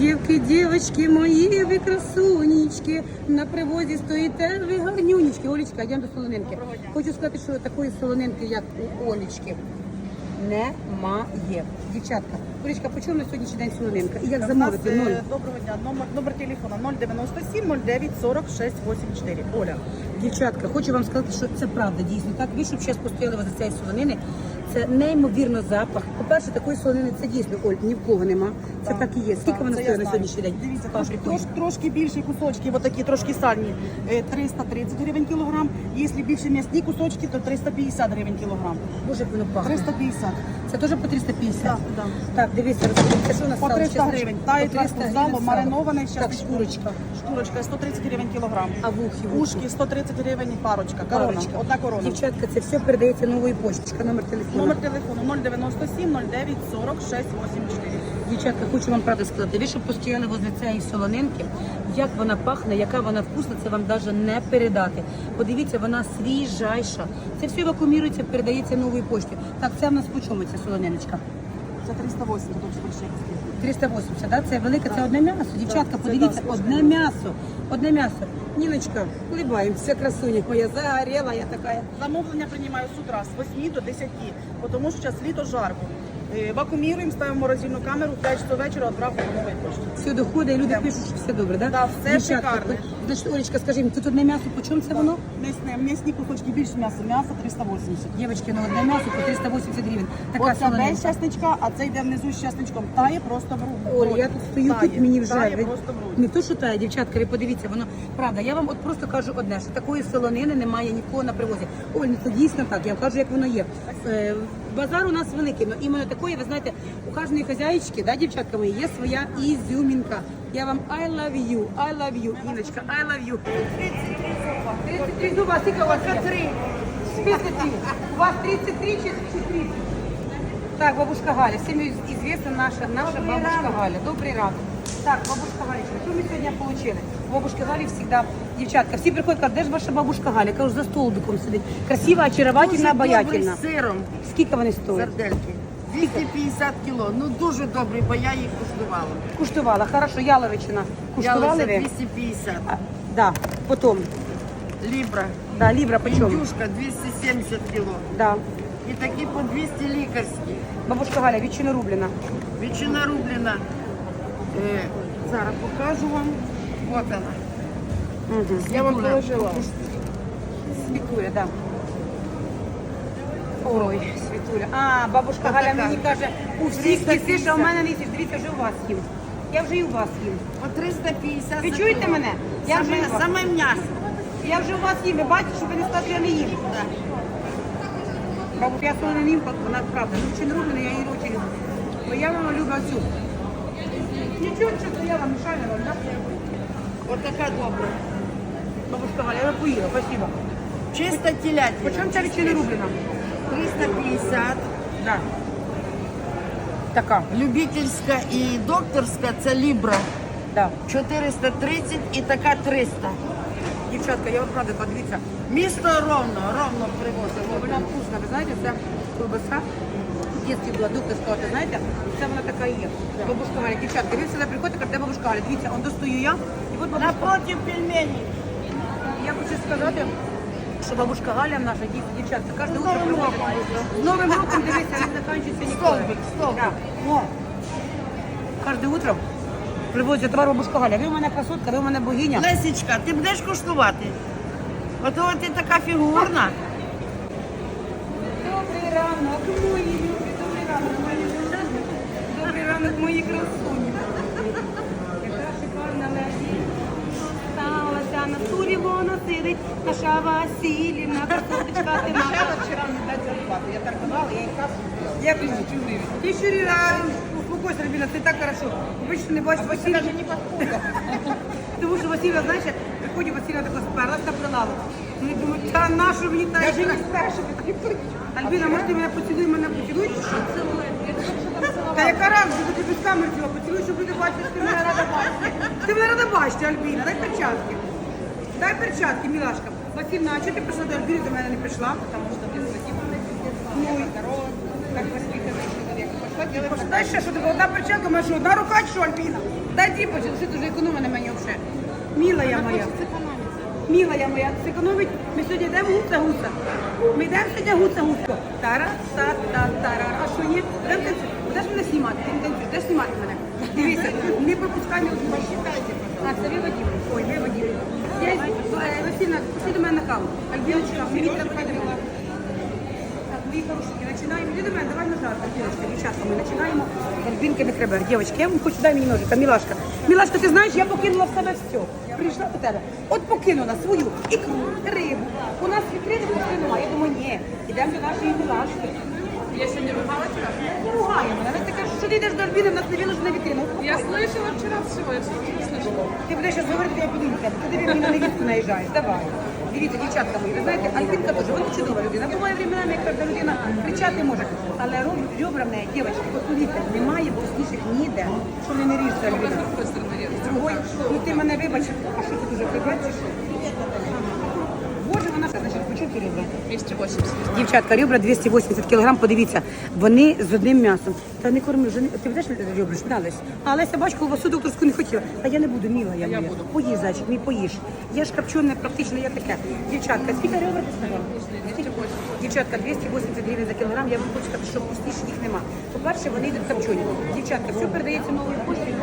Дівки, дівочки мої, ви красунечки, на привозі стоїте, ви гарнюнечки. Олечка, йдемо до солонинки. Хочу сказати, що такої солонинки, як у Олечки, немає. Дівчатка, Олечка, по чому на сьогоднішній день солонинка? І як замовити? е, Доброго дня. Номер, номер телефона 097 09 46 84. Оля. Дівчатка, хочу вам сказати, що це правда, дійсно. Так, ви щоб зараз постояли возле цієї солонини, це неймовірно запах. По-перше, такої солонини це дійсно, Оль, ні в кого нема. Це так і є. Скільки вона стоїть на сьогоднішній день? Дивіться, трошки, трош, трошки більші кусочки, отакі трошки сальні, е, 330 гривень кілограм. Якщо більше м'ясні кусочки, то 350 гривень кілограм. Боже, як воно пахне. 350. Це теж по 350? Так, так. Так, дивіться, розкажіть, що у нас По 300 Щас- гривень. по Тає 300 300 гривень зало, маринований. щас Так, шкурочка. Шкурочка 130 гривень кілограм. А вухи? Ушки 130 гривень парочка. Корона. Парочка. Одна корона. Дівчатка, це все передається новою почточка, номер телефону. Номер телефону 097 09 46 84. Дівчатка, хочу вам правду сказати. Ви щоб постояли возле цієї солонинки, як вона пахне, яка вона вкусна, це вам навіть не передати. Подивіться, вона свіжайша. Це все вакуумірується, передається новою поштою. Так, це в нас по чому ця солониночка? Це 308, тут ще 380, да? Це велике, це одне м'ясо. Дівчатка, подивіться, одне м'ясо. Одне м'ясо. Ніночка, улибаємося, красуня моя, загорела я така. Замовлення приймаю з утра з 8 до 10, тому що зараз літо жарко. Е, Вакууміруємо, ставимо морозильну камеру, в 5 часов вечора відправку нової пошти. Все доходить, і люди Да. пишуть, що все добре, да? Да, все шикарне. Значить, Олечка, скажи мені, тут одне м'ясо, по чому це воно? М'ясні, м'ясні кусочки більше м'яса, м'ясо 380. Дівчатки, ну одне м'ясо по 380 гривень. Така Оце без солонинка. часничка, а це йде внизу з часничком. Тає просто в руку. Оля, я тут стою, Тає, тут мені вже Тає ви- просто в руку. не то, що тає, дівчатка, ви подивіться, воно правда. Я вам от просто кажу одне, що такої солонини немає нікого на привозі. Оль, ну це дійсно так. Я вам кажу, як воно є. Е, Базар у нас великий, але іменно такої, ви знаєте, у кожної хазяїчки, да, дівчатка мої, є своя ізюмінка. Я вам I love you, I love you, Іночка, I love you. 33 зуба, скільки у вас? 33. 33. У вас 33 чи чи 30? Так, бабушка Галя, всем известна наша, наша бабушка Галя. Добрый ранок. Так, бабушка Галя, що ми сьогодні получили? Бабушки Галі завжди, дівчатка, всі приходять, кажуть, де ж ваша бабушка Галя? Кажу, за столбиком сидить. Красива, очаровательна, обаятельна. З сиром Скільки вони стоять? сардельки. 250 кіло. Ну дуже добрий, бо я їх куштувала. Куштувала, хорошо, яловичина. Куштували Ялиця 250. А, да, потом. Лібра. Да, лібра почем? Індюшка 270 кіло. Да. І такі по 200 лікарські. Бабушка Галя, ветчина рублена. Ветчина рублена. Е, зараз покажу вам. От вона. Угу. Я вам положила. Світуля, да. Ой, Світуля. А, бабушка Галя мені каже, у всіх 350. їсиш, а у мене не їсиш. Дивіться, вже у вас їм. Я вже і у вас їм. По 350 Ви за чуєте кіло. мене? Я саме, вже- саме м'ясо. Я вже у вас їм. Ви бачите, що ви не сказати, що я не їм. Да. Бабушка, я солоно не їм, вона правда. Ну, чи не я її люблю. Бо я вам люблю цю. Нічого, що я вам мішаю вам, так? От така добра. Бабушка Галя, я поїла, спасибо. Чиста телятина. Почому ця ветчина рублена? 350. Да. Така, Любительська і докторська це лібра. да. 430 і така 300. Дівчатка, я от правда, подивіться. Місто ровно, ровно привозимо. Вона вкусна, ви знаєте, це колбаса. Дітський була докторська, ви знаєте, це вона така і є. Бабушка Галя, дівчатка, ви сюди приходите, кажете, бабушка Галя, дивіться, он достаю я. Напротив пельменей. Я хочу сказати, що бабушка Галя наша дів- дівчатка, кожне утро приходить. З Новим роком, дивіться, не закінчується ніколи. Столбик, столбик. О. Кожне утро привозять товар бабушка Галя. Ви у мене красотка, ви у мене богиня. Лесічка, ти будеш куштувати? Ото ти така фігурна. Добрий ранок, мої любі, добрий ранок, мої любі. Добрий ранок, мої красуні. Яка шикарна леді. Сталася на стулі сидить, наша Василівна, красоточка ти наша. Я торгувала, я їх кашу. Я тисячу гривень. Тисячу гривень. Успокойся, Рабіна, ти так хорошо. Обично не бачиш Василія. Даже не подходит. Тому що Василія, знаєш, приходить Василія така сперлась на прилаву. Вони думають, та на що мені та Даже не спрашивает, никто ничего. Альбіна, може ти мене поцілуй, мене поцілуй? Та яка разниця, ти без камери цього поцілуй, щоб люди бачили, що ти мене рада бачити. Ти мене рада бачити, Альбіна, дай перчатки. Дай перчатки, мілашка. Васильна, а чого ти прийшла до Альбіни, до мене не прийшла? Потому что без воспитанной Ну, і здоров, как воспитанный человек. Пошла делать Дай ще, що ти одна перчатка, мене що, одна рука, чи що, Альбіна? Та діпочка, що дуже економа на мені взагалі. Міла я моя. Міла я моя, зекономить. Ми сьогодні йдемо гуца. Ми йдемо сьогодні гуца гуца. Тара, та, та, тара. А що танцювати. Будеш мене знімати? Ти будеш знімати мене. Дивіться, не пропускай не Посчитайте. А, це ви Вадим? Ой, ви Вадим. Я, е, Васильна, пішли до мене на каву. Альбіночка, мені треба подивитися. Так, мої хорошенькі, починаємо. Іди до мене, давай нажати, Альбіночка, дівчатка, ми починаємо. Альбінки не треба. Дівчатки, я вам хочу, дай мені ножика, Мілашка. Мілашка, ти знаєш, я покинула в себе все. Прийшла до тебе. От покинула свою ікру, рибу. У нас відкрити пошли немає. Я думаю, ні, йдемо до нашої Мілашки. Я сегодня ругала тебя? Не ругає мене. Вона така, що ти йдеш до Альбіни, в нас не виложена вітрина. Я слышала вчера всего, Ти будеш зараз говорити, я піду до. Ти диви, мені на невістку наїжджаєш. Давай. Дивіться, дівчатка мої, ви знаєте, Альбінка теж, вона чудова людина. Буває временами, як кожна людина кричати може. Але ребра в неї, дівчатки, от повірте, немає босніших ніде, що вони не ріжуться, Альбіна. З другої, ну ти мене вибач, а що ти дуже прибачиш? Боже, вона, значить, почути ребра? 280. Дівчатка, ребра 280 кг, подивіться, вони з одним м'ясом. Та не корми, вже не... ти будеш ребра, ж дались. А Леся, бач, колбасу докторську не хотіла. Та я не буду, міла я, моя. буду. Поїж, зайчик, мій поїж. Я ж копчене практично, я таке. Дівчатка, скільки ребра ти сказала? Дівчатка, 280 гривень за кілограм, я вам хочу сказати, що вкусніше їх нема. По-перше, вони йдуть копчені. Дівчатка, все передається новою поштою.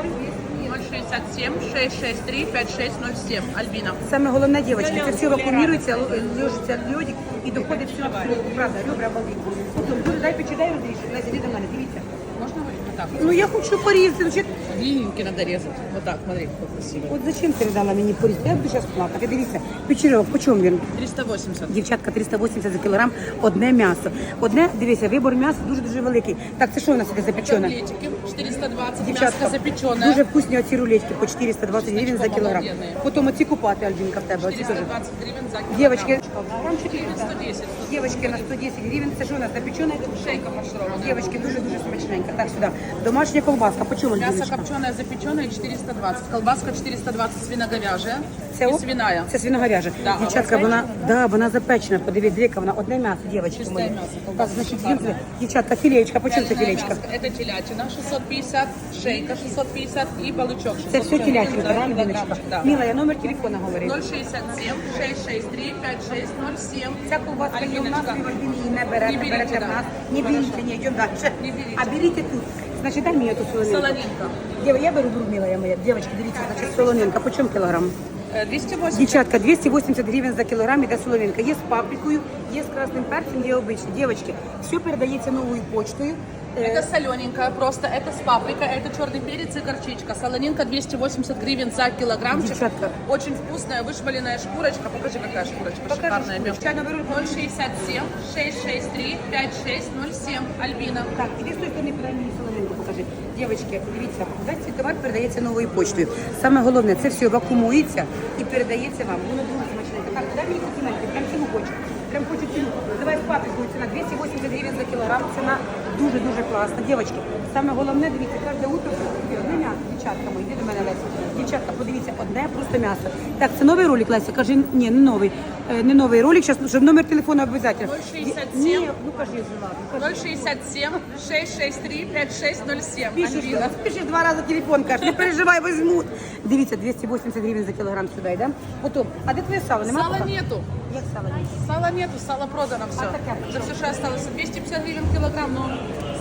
067 663 5607. Альбина. Саме головне, дівчатки, це все вакуумірується, л- ложиться льодик і доходить все абсолютно. Правда, ребра балдить. Потім, дуже дай почитай, розріж. Леся, іди до мене, дивіться. Можно вот так? Ну я хочу порізати. Чи- Длинненький надо резать. Вот так, смотри, красивый. От зачем ти дала мені порізати? Я буду зараз плакати. Дивіться, печерьок, по чому він? 380. Дівчатка 380 за кілограм, одне м'ясо. Одне, дивіться, вибор м'яса дуже-дуже великий. Так, це що у нас іде запечене? Котлетики 420, Дівчатка, мяско запеченное. дуже вкусні оці рулетки по 420 гривень за кілограм. обалденні. Потім оці купати, Альбінка, в тебе. Оці теж. 420 гривен за килограмм. Дівчатки, грам 400. 110. Дівчатки на 110 гривень. Це що у нас запечене? Шейка фаршированная. Дівчатки, дуже-дуже смачненько. Так, сюди. Домашня колбаска. По чому, Мясо Альбіночка? копченое запеченное 420. Колбаска 420 свиноговяжья Це о- свиная. Це свиноговяжа. Да, Дівчатка, вона, да, вона запечена. Подивіться, яка вона одне м'ясо, дівчатки Чисте мої. м'ясо, Так, колбаса значить, шикарна. дівчатка, філеєчка, по чому це філеєчка? мяско. Это телятина 650, шейка 650 и балычок 650. Це все телятинка, да, Альбіночка? да. Міла, я номер телефона говорю. 067 663 5607. Ця колбаска є у нас, ви в Альбіні не берете, Не берете в нас. Не беріть, ні, йдемо далі. Не беріть. А беріть тут. Значить, дай мені ту солонинку. Солонинка. Діва, я беру Міла, я моя. Дівчатки, дивіться, значить, солонинка. По чому кілограм? Э, 280. Дівчатка, 280 гривень за кілограм іде солонинка. Є з паприкою, є з красним перцем, є обичні. Дівчатки, все передається новою почтою. Е, Это солененькая просто, это с паприкой, это черный перец и горчичка. Солонинка 280 гривен за килограммчик. Девчатка. Очень вкусная вышваленная шкурочка. Покажи, какая шкурочка Покажи шикарная. шкурочку. мягкая. Я говорю, 067 663 5607. Альбина. Так, іди з тої сторони, подай мені солонинку, покажи. Дівчатки, дивіться, весь цей товар передається новою почтою. Саме головне, це все вакуумується і передається вам. Воно дуже смачненько. Так, дай мені документи, прям ціну хочу. Прям хочу ціну. Давай з паприкою ціна 280 гривень за кілограм. Ціна Дуже-дуже класна. Дівчатки, саме головне, дивіться, кожне утро одне м'ясо. Дівчатка мої, йди до мене, Леся. Дівчатка, подивіться, одне просто м'ясо. Так, це новий ролик, Леся? Кажи, ні, не новий. Е, Не новий ролик, зараз, щоб номер телефону обов'язково. 067. Ні, ну кажи вже, ладно. кажи. 067 663 5607. Пишеш, Альбина. пишеш два рази телефон, кажеш, не переживай, візьмуть. Дивіться, 280 гривень за кілограм сюди йде. Потім, а де твоє сало? Нема Сала поки? нету. Як сало? Сала нету, сало продано все. За все, що осталось. 250 гривен килограмм, но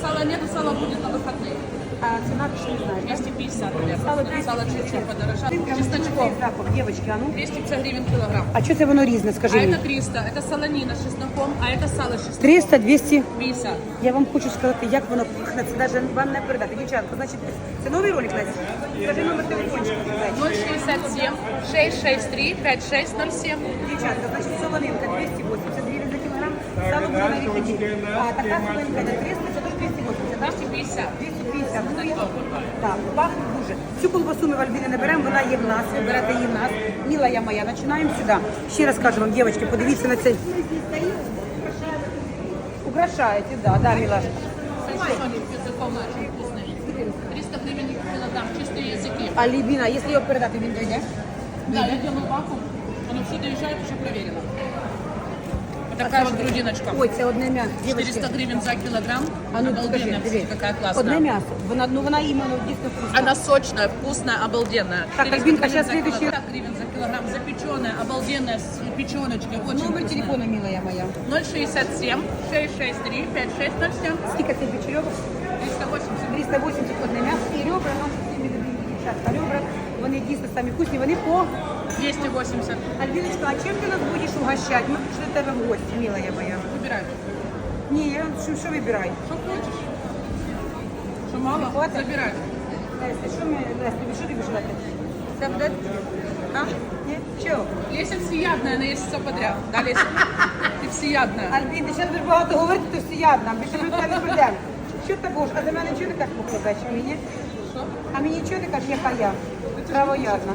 сала нету, сало будет на выходные. А ціна ти ще не знаєш, так? 250, Сало наверное. Сало чуть-чуть подорожало. Чесночком. Запах, дівчатки, а ну. 250 гривен килограмм. А що це воно різне, А скажи мені? это 300, это солонина с чесноком, а это сало с чесноком. 300, 200. 50. Я вам хочу сказати, як воно пахне, це навіть вам не передати. Дівчатка, значить, це новий ролик, Леся? Скажи номер телефончика. Леся. 067 663 5607. Дівчатка, значить, солонинка 280 гривень за кілограм, сало буде на виході. А така солонинка йде 300, це теж 280, так? 250. 250. Ну, я- Так, пахне дуже. Цю колбасу ми в Альбіні не беремо, вона є в нас, ви берете її в нас. Міла я моя, починаємо сюди. Ще раз кажу вам, дівчатки, подивіться на цей. Украшаєте, да, да, Мілашка. Соленый языком очень вкусный. 300 гривен килограмм, чистые языки. А Лібіна, якщо його передати, він дойде? Да, я делаю вакуум. Оно все доезжает, уже проверено. Такая вот грудиночка. Ой, це одне м'ясо. 400 гривен за килограмм. А ну покажи, Обалденная, диви. смотрите, какая Одне классная. м'ясо. Вона, ну вона іменно дійсно вкусна. Она сочная, вкусная, обалденная. Так, 400 Альбинка, гривен щас за следующий- килограмм, 50 гривен за килограмм, запеченная, обалденная, с печеночкой, очень Номер вкусная. телефона, милая моя. 067 663 5607 Скільки це печерьовок? 380. 380 одне м'ясо і ребра, наші всі любимі дівчатка. Ребра, вони дійсно самі вкусні, вони по 280. Альбіночка, а чим ти нас будеш угощати? Ми прийшли до тебе в гості, милая моя. Выбирай. Ні, я що, що вибирай? Что хочешь? Что мало? Хватит? Забирай. Леся, що ми, Леся, тобі що тобі желати? Це буде? А? Ні? Чого? Леся всеядная, она есть все подряд. Да, Леся? Ты всеядная. Альбін, ти зараз дуже багато говорити, то всеядна. Більше ми тебе не прийдемо. Що ти будеш? А до мене чого ти так покладаєш? Мені? Что? А мені чого ти кажеш, яка я? Травоядна.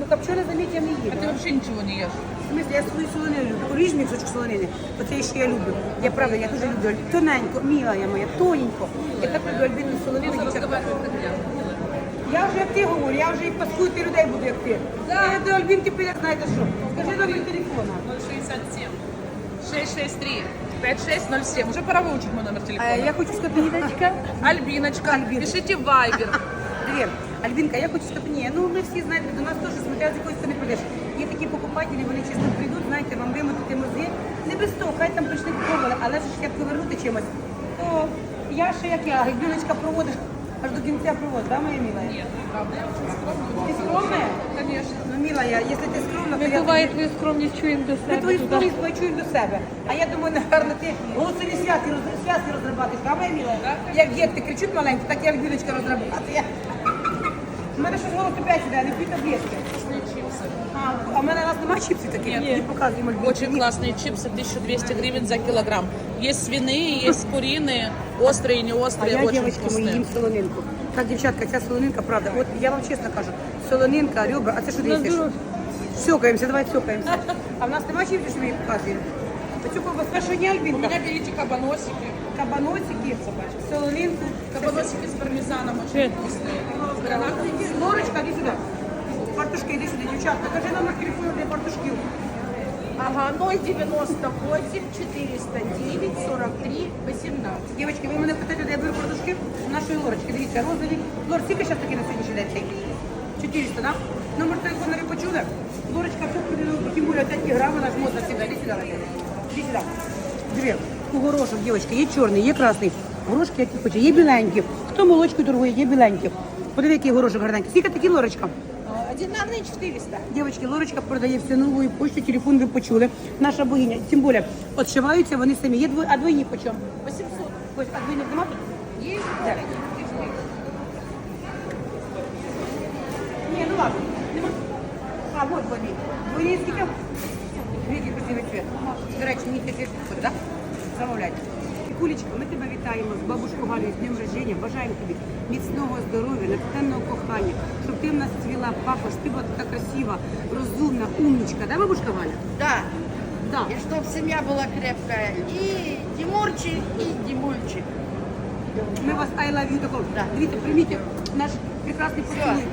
Ну, копчене заміть, я не А їду. ты вообще ничего не ешь. В смысле, я свою солонину люблю. Ріж мій кусочок солонини. Оце що я люблю. Я правда, я дуже люблю. Тоненько, мила я моя, тоненько. Я так люблю альбінну солонину. Просто дівчатка. разговаривать как я. Я вже як ти говорю, я вже і паскувати людей буду, як ти. Я до Альбінки піде, знаєте що. Скажи номер телефона. 067 663 5607. Уже пора выучить мой номер телефона. Е, Я хочу сказати, Ніночка. Альбиночка, пишите в Viber. Привіт. Альбінка, я хочу сказати, ні, ну ми всі знаєте, до нас теж смотря з якої сторони прийдеш. Є такі покупателі, вони чесно прийдуть, знаєте, вам вимотати мозги. Не без того, хай там прийшли попробували, але ж як повернути чимось, то я ще як я, Альбіночка проводиш аж до кінця проводить, да, моя мила? Я очень. Ти скромна? Конечно. Ну, мила, я, якщо ти скромна, то Ми я... буває твою скромність чуємо до Ми себе. твої туди. скромність почуємо до себе. А я думаю, напевно, ти голосові святки, роз- святки розрабатиш, да, моя мила? Як дітки кричуть маленькі, так і Альбіночка розрабатує. У мене щось голос опять іде, не п'ють таблетки. Вкусные чипсы. А, а в мене у нас немає чіпсів таких? Ні. Не показуємо Альбінці. Очень классные чипсы, 1200 гривен за килограмм. Есть свиные, есть куриные, острые, не А острые, я, очень дівчатки, мої вкусные. їм солонинку. Так, дівчатка, ця солонинка, правда, от я вам чесно кажу, солонинка, ребра, а це що ти їсиш? Сьокаємося, давай сьокаємося. А в нас немає чіпсів, що ми їх показуємо? Оцю ковбаска, що не У Альбінка? меня берите кабаносики. Кабаносики, солонинку. Кабаносики с пармезаном очень вкусные. С. Лорочка, іди сюди. Партушки, іди сюди, дівчатка. Кажи номер телефону для партушків. Ага, 098 409 43 18. Дівчатки, ви мене питаєте, де я беру партушки? У нашої Лорочки, дивіться, розові. Лор, скільки зараз таки на сьогоднішній день цей? 400, да? Номер телефону ви почули? Лорочка, все поділила, тим більше 5 грам, вона ж модна всегда. Іди сюди. Іди сюди. Дві. У горошок, дівчатки, є чорний, є красний. Горошки, які хоче, є біленькі. Хто молочкою торгує, є біленькі. Подиви, який горошок гарненький. Скільки такі, Лорочка? Одинарный 400. Девочки, Лорочка продає все новою почту, телефон ви почули. Наша богиня. Тим більше, отшиваються вони самі. Є двоє, а двойні по чому? 800. Ось, а двойних нема тут? Есть? Де? Ні, ну ладно. Нема. А, вот двойні. Двойні скільки? Видите, красивий цвет. До речі, мені цвет підходить, так? Замовляйте. Кулечка, ми тебе вітаємо з бабушкою Галею, з днем рождения. Бажаємо тобі міцного здоров'я, натхненного кохання, щоб ти в нас цвіла, папа, щоб ти була така красива, розумна, умничка, да, бабушка Галя? Да. Да. И чтоб семья была крепкая. И Тимурчик, и Димульчик. Ми вас I love you такого. Да. Дивіться, прийміть наш прекрасний поцілуй.